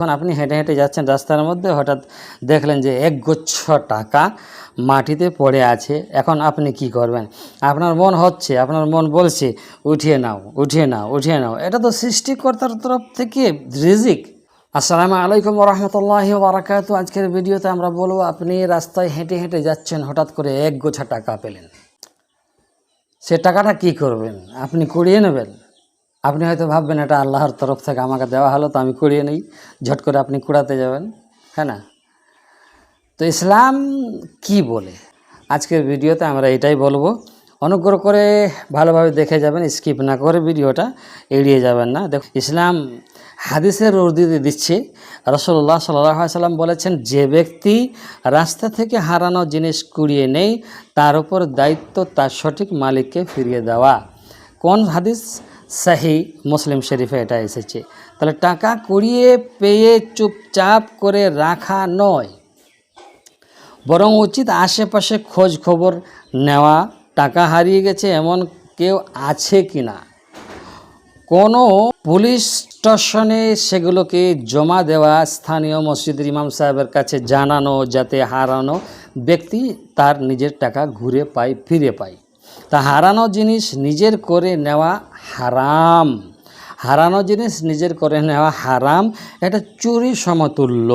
এখন আপনি হেঁটে হেঁটে যাচ্ছেন রাস্তার মধ্যে, হঠাৎ দেখলেন যে এক গুচ্ছ টাকা মাটিতে পড়ে আছে। এখন আপনি কি করবেন? আপনার মন হচ্ছে, আপনার মন বলছে, উঠিয়ে নাও উঠিয়ে নাও উঠিয়ে নাও। এটা তো সৃষ্টিকর্তার তরফ থেকে রিজিক। আসসালামু আলাইকুম রহমতুল্লাহ বারাকাত আজকের ভিডিওতে আমরা বলব, আপনি রাস্তায় হেঁটে হেঁটে যাচ্ছেন, হঠাৎ করে এক গোছা টাকা পেলেন। সে টাকাটা কি করবেন? আপনি কুড়িয়ে নেবেন। আপনি হয়তো ভাববেন এটা আল্লাহর তরফ থেকে আমাকে দেওয়া হলো, তো আমি কুড়িয়ে নিই। ঝট করে আপনি কুড়াতে যাবেন হ্যাঁ না? তো ইসলাম কি বলে? আজকের ভিডিওতে আমরা এটাই বলব। অনুগ্রহ করে ভালোভাবে দেখে যাবেন, স্কিপ না করে ভিডিওটা এড়িয়ে যাবেন না। দেখ ইসলাম হাদিসের উর্দিতে দিচ্ছে রসল্লাহ সাল্লাম বলেছেন, যে ব্যক্তি রাস্তা থেকে হারানো জিনিস কুড়িয়ে নেই, তার উপর দায়িত্ব তার সঠিক মালিককে ফিরিয়ে দেওয়া। কোন হাদিস? সাহি মুসলিম শরীফে এটা এসেছে। তাহলে টাকা কুড়িয়ে পেয়ে চুপচাপ করে রাখা নয়। বরং উচিত আশেপাশে খোঁজ খবর নেওয়া, টাকা হারিয়ে গেছে এমন কেউ আছে কি না কোনো পুলিশ স্টেশনে সেগুলোকে জমা দেওয়া, স্থানীয় মসজিদের ইমাম সাহেবের কাছে জানানো, যাতে হারানো ব্যক্তি তার নিজের টাকা ঘুরে পায়, ফিরে পায়। তা হারানো জিনিস নিজের করে নেওয়া হারাম। হারানো জিনিস নিজের করে নেওয়া হারাম, এটা চুরি সমতুল্য।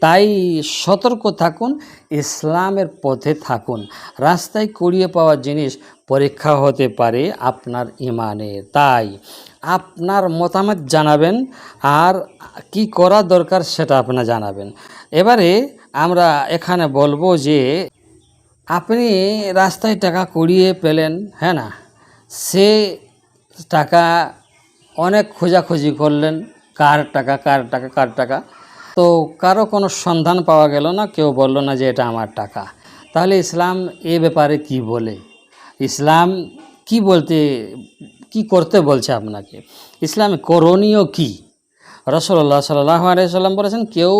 তাই সতর্ক থাকুন, ইসলামের পথে থাকুন। রাস্তায় কুড়িয়ে পাওয়া জিনিস পরীক্ষা হতে পারে আপনার ইমানে। তাই আপনার মতামত জানাবেন, আর কি করা দরকার সেটা আপনার জানাবেন। এবারে আমরা এখানে বলব যে, আপনি রাস্তায় টাকা কুড়িয়ে পেলেন হ্যাঁ না? সে টাকা অনেক খোঁজাখুঁজি করলেন, কার টাকা কার টাকা কার টাকা। তো কারও কোনো সন্ধান পাওয়া গেল না, কেউ বলল না যে এটা আমার টাকা। তাহলে ইসলাম এ ব্যাপারে কি বলে? ইসলাম কি বলতে, কি করতে বলছে আপনাকে? ইসলাম করণীয় কি? রসল্লাহ সাল্লাহ বলেছেন, কেউ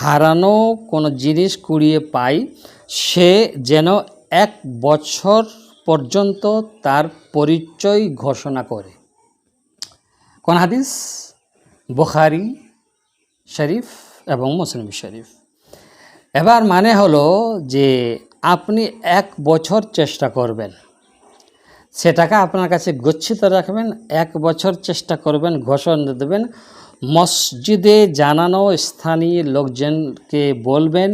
হারানো কোনো জিনিস কুড়িয়ে পায়, সে যেন এক বছর পর্যন্ত তার পরিচয় ঘোষণা করে। কোন হাদিস? বুখারি শরীফ এবং মুসলিম শরীফ। এবার মানে হলো যে আপনি এক বছর চেষ্টা করবেন। সেটাকে আপনার কাছে গচ্ছিত রাখবেন, এক বছর চেষ্টা করবেন, ঘোষণা দেবেন। মসজিদে জানানো স্থানীয় লোকজনকে বলবেন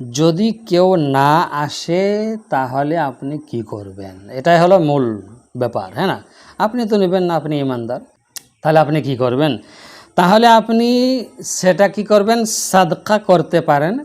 যদি কেউ না আসে, তাহলে আপনি কি করবেন? এটাই হলো মূল ব্যাপার হ্যাঁ না? আপনি তো নেবেন না, আপনি ইমানদার। তাহলে আপনি কি করবেন? তাহলে আপনি সেটা কি করবেন? সাদকা করতে পারেন।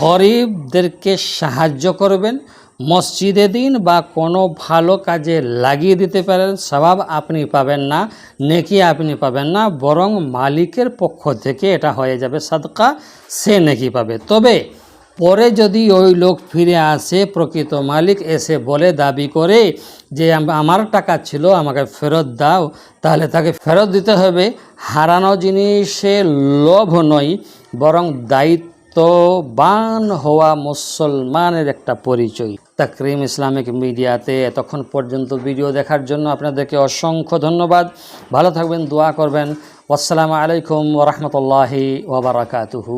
গরিবদেরকে সাহায্য করবেন। মসজিদে দিন বা কোনো ভালো কাজে লাগিয়ে দিতে পারেন। স্বভাব আপনি পাবেন না, নেকি আপনি পাবেন না, বরং মালিকের পক্ষ থেকে এটা হয়ে যাবে সাদকা, সে নেকি পাবে। তবে পরে যদি ওই লোক ফিরে আসে, প্রকৃত মালিক এসে বলে, দাবি করে যে আমার টাকা ছিল, আমাকে ফেরত দাও, তাহলে তাকে ফেরত দিতে হবে। হারানো জিনিসে লোভ নয়, বরং দায়িত্ববান হওয়া মুসলমানের একটা পরিচয়। তাকরিম ইসলামিক মিডিয়াতে এতক্ষণ পর্যন্ত ভিডিও দেখার জন্য আপনাদেরকে অসংখ্য ধন্যবাদ। ভালো থাকবেন, দোয়া করবেন। আসসালামু আলাইকুম ওরহমতুল্লাহি ওবরাকাতুহু